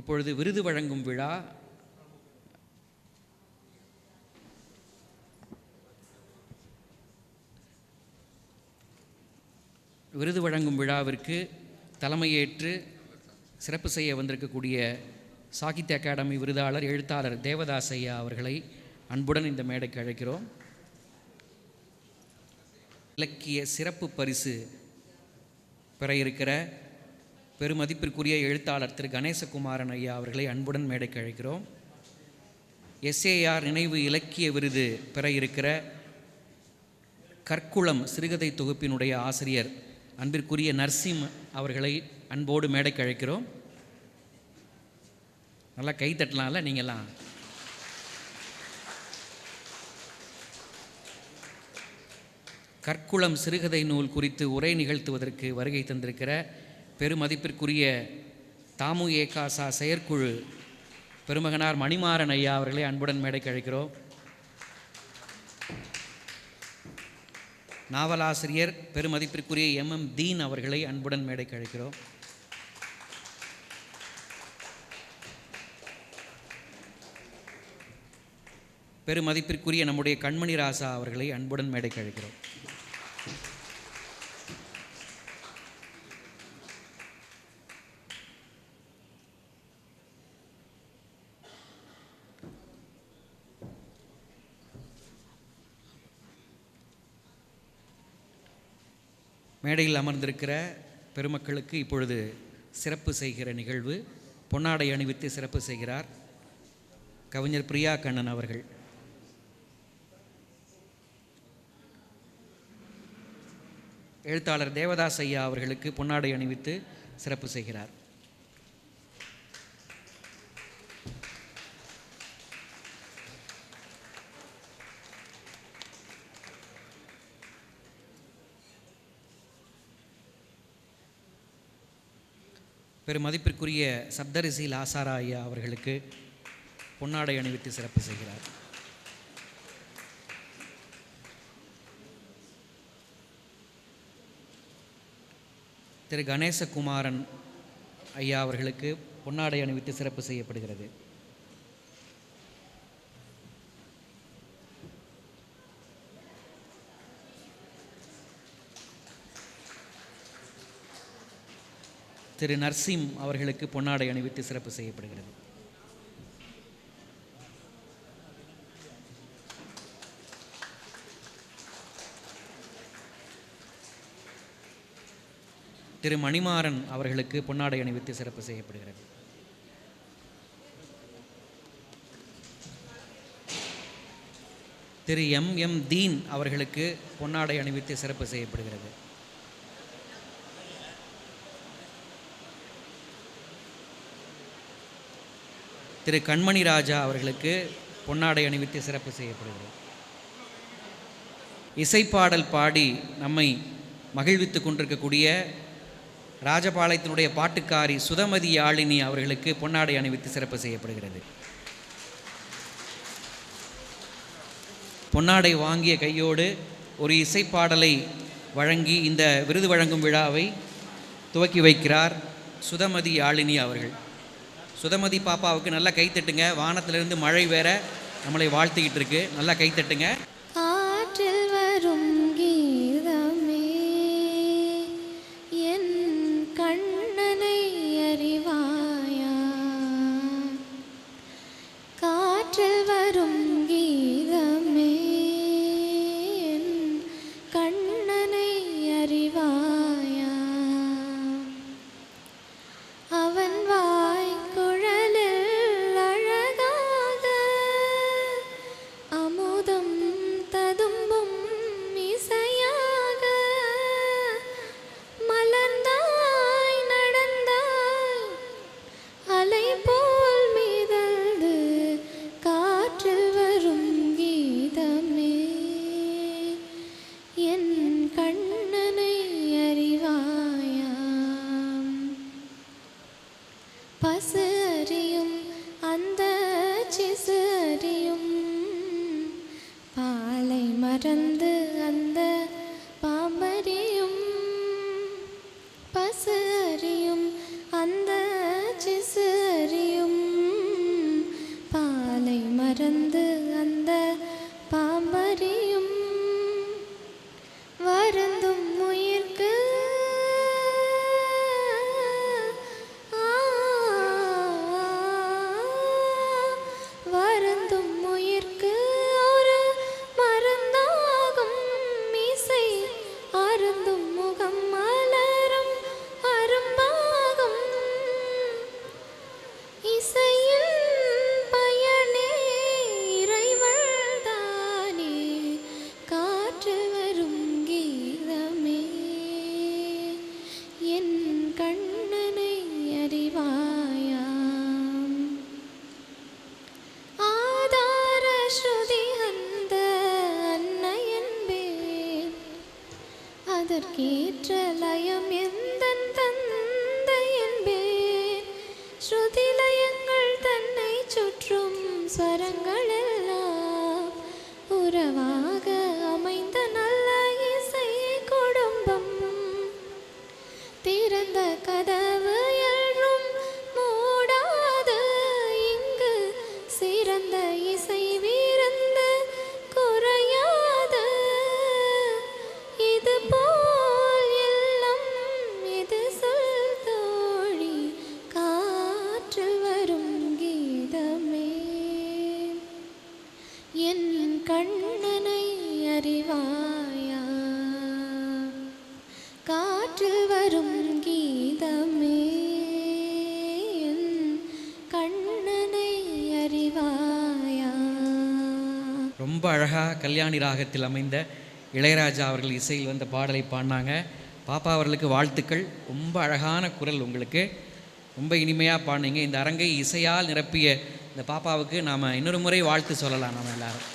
இப்பொழுது விருது வழங்கும் விழா. விருது வழங்கும் விழாவிற்கு தலைமையேற்று சிறப்பு செய்ய வந்திருக்கக்கூடிய சாகித்ய அகாடமி விருதாளர் எழுத்தாளர் தேவதாஸ் ஐயா அவர்களை அன்புடன் இந்த மேடைக்கு அழைக்கிறோம். இலக்கிய சிறப்பு பரிசு பெற இருக்கிற பெருமதிப்பிற்குரிய எழுத்தாளர் திரு. கணேசகுமாரன் ஐயா அவர்களை அன்புடன் மேடைக்கு அழைக்கிறோம். எஸ்ஏஆர் நினைவு இலக்கிய விருது பெற இருக்கிற கற்குளம் சிறுகதை தொகுப்பினுடைய ஆசிரியர் அன்பிற்குரிய நர்சிம் அவர்களை அன்போடு மேடைக்கு அழைக்கிறோம். நல்லா கை தட்டலாம்ல நீங்கள்லாம் கற்குளம் சிறுகதை நூல் குறித்து உரை நிகழ்த்துவதற்கு வருகை தந்திருக்கிற பெருமதிப்பிற்குரிய தாமு ஏகாசா செயற்குழு பெருமகனார் மணிமாறன் ஐயா அவர்களை அன்புடன் மேடைக்கு அழைக்கிறோம். நாவலாசிரியர் பெருமதிப்பிற்குரிய எம் எம் தீன் அவர்களை அன்புடன் மேடைக்கு அழைக்கிறோம். பெருமதிப்பிற்குரிய நம்முடைய கண்மணி ராசா அவர்களை அன்புடன் மேடைக்கு அழைக்கிறோம். மேடையில் அமர்ந்திருக்கிற பெருமக்களுக்கு இப்பொழுது சிறப்பு செய்கிற நிகழ்வு. பொன்னாடை அணிவித்து சிறப்பு செய்கிறார் கவிஞர் பிரியா கண்ணன் அவர்கள். எழுத்தாளர் தேவதாஸ் ஐயா அவர்களுக்கு பொன்னாடை அணிவித்து சிறப்பு செய்கிறார். பெருமதிப்பிற்குரிய சப்தரிசி லாசாரா ஐயா அவர்களுக்கு பொன்னாடை அணிவித்து சிறப்பு செய்கிறார். திரு கணேசகுமாரன் ஐயா அவர்களுக்கு பொன்னாடை அணிவித்து சிறப்பு செய்யப்படுகிறது. திரு நர்சிம் அவர்களுக்கு பொன்னாடை அணிவித்து சிறப்பு செய்யப்படுகிறது. திரு மணிமாறன் அவர்களுக்கு பொன்னாடை அணிவித்து சிறப்பு செய்யப்படுகிறது. திரு எம் எம் தீன் அவர்களுக்கு பொன்னாடை அணிவித்து சிறப்பு செய்யப்படுகிறது. திரு கண்மணி ராஜா அவர்களுக்கு பொன்னாடை அணிவித்து சிறப்பு செய்யப்படுகிறது. இசைப்பாடல் பாடி நம்மை மகிழ்வித்து கொண்டிருக்கக்கூடிய ராஜபாளையத்தினுடைய பாட்டுக்காரி சுதமதி யாழினி அவர்களுக்கு பொன்னாடை அணிவித்து சிறப்பு செய்யப்படுகிறது. பொன்னாடை வாங்கிய கையோடு ஒரு இசைப்பாடலை வழங்கி இந்த விருது வழங்கும் விழாவை துவக்கி வைக்கிறார் சுதமதி யாழினி அவர்கள். சுதமதி பாப்பாவுக்கு நல்லா கைத்தட்டுங்க வானத்திலிருந்து மழை வேற நம்மளை வாழ்த்திக்கிட்டு இருக்கு. நல்லா கைத்தட்டுங்க அதற்கேற்ற லயம் எந்த தந்தை என்பேன் ஸ்ருதி லயங்கள் தன்னை சுற்றும் ஸ்வரங்கள் எல்லாம் உறவாக அமைந்த நல்ல இசை குடும்பம். திறந்த கதவு என்றும் மூடாது இங்கு சிறந்த இசை ரொம்ப அழகாக கல்யாணி ராகத்தில் அமைந்த இளையராஜா அவர்கள் இசையில் வந்த பாடலை பாடினாங்க. பாப்பா அவர்களுக்கு வாழ்த்துக்கள். ரொம்ப அழகான குரல் உங்களுக்கு. ரொம்ப இனிமையாக பாடினீங்க. இந்த அரங்கை இசையால் நிரப்பிய இந்த பாப்பாவுக்கு நாம் இன்னொரு முறை வாழ்த்து சொல்லலாம் நம்ம எல்லாரும்.